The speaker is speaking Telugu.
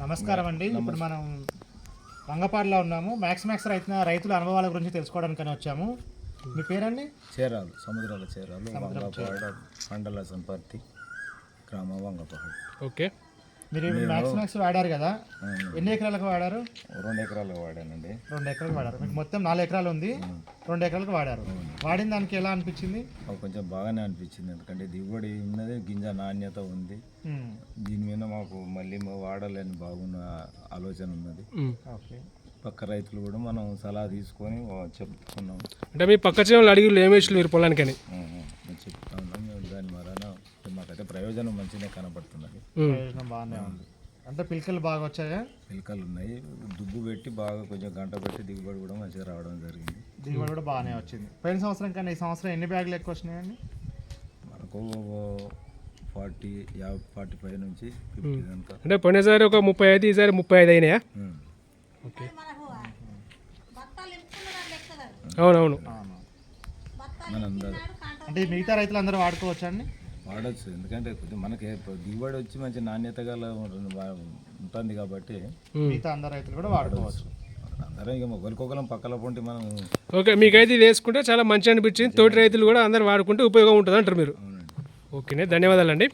నమస్కారం అండి ఇప్పుడు మనం వంగపాడులో ఉన్నాము. మ్యాక్స్ మ్యాక్స్ రైతు రైతుల అనుభవాల గురించి తెలుసుకోవడానికని వచ్చాము. మీ పేరండి? చేరాలు సముద్రాల చేరాలు వంగపాడ మండల సంపర్తి గ్రామం వంగపాడు. ఓకే. మీరు మ్యాక్స్ మ్యాక్స్ వాడారు కదా? ఎన్ని ఎకరాలకు వాడారు? రెండు ఎకరాలు వాడానండి. రెండు ఎకరాలకు వాడారు. మీకు మొత్తం నాలుగు ఎకరాలు ఉంది. రెండు ఎకరాలకు వాడారు. వాడిన దానికి ఎలా అనిపించింది? కొంచెం బాగానే అనిపించింది. ఎందుకంటే దిగుబడి ఉన్నది గింజ నాణ్యత ఉంది. దీని మీద మాకు మళ్ళీ మా వాడాలని బాగున్న ఆలోచన ఉన్నది. ఓకే. పక్క రైతులు కూడా మనం సలహా తీసుకొని చెప్తున్నాం. అంటే మీ పక్క చేనులు అడిగి ఏమేసి మీరు పొలానికని? మాకైతే ప్రయోజనం మంచిగా కనపడుతున్నది. ఉమ్. ప్రయోజనం బాగానే ఉంది. అంటే పిలకలు బాగా వచ్చాయా? పిలకలు ఉన్నాయి. దుబ్బు పెట్టి బాగా కొంచెం గంట పెట్టి దిగుబడి కూడా మంచిగా రావడం జరిగింది. దిగుబడి కూడా బాగానే వచ్చింది. పోయిన సంవత్సరం కన్నా ఈ సంవత్సరం ఎన్ని బ్యాగులు ఎక్కువ వచ్చినాయండి? మనకు ఫార్టీ యాభై ఫార్టీ ఫైవ్ నుంచి ఫిఫ్టీ దాకా. అంటే పోయినసారి ఒక ముప్పై ఐదు ఈసారి ముప్పై ఐదు అయినాయా. ఓకే. అవునవును. అవును. మన అందరూ అంటే మిగతా రైతులు అందరూ వాడుకోవచ్చా అండి? వాడచ్చు. ఎందుకంటే కొద్దిగా మనకి దిగుబడి వచ్చి మంచి నాణ్యత గల ఉంటుంది కాబట్టి మిగతా అందరు రైతులు కూడా వాడుకోవచ్చు. అందరం ఇక ఒకరికొకరం పక్కల పొంటి మనం ఓకే మీకైతే ఇది వేసుకుంటే చాలా మంచి అనిపించింది. తోటి రైతులు కూడా అందరు వాడుకుంటే ఉపయోగం ఉంటుంది అంటారు మీరు ఓకేనే ధన్యవాదాలండి.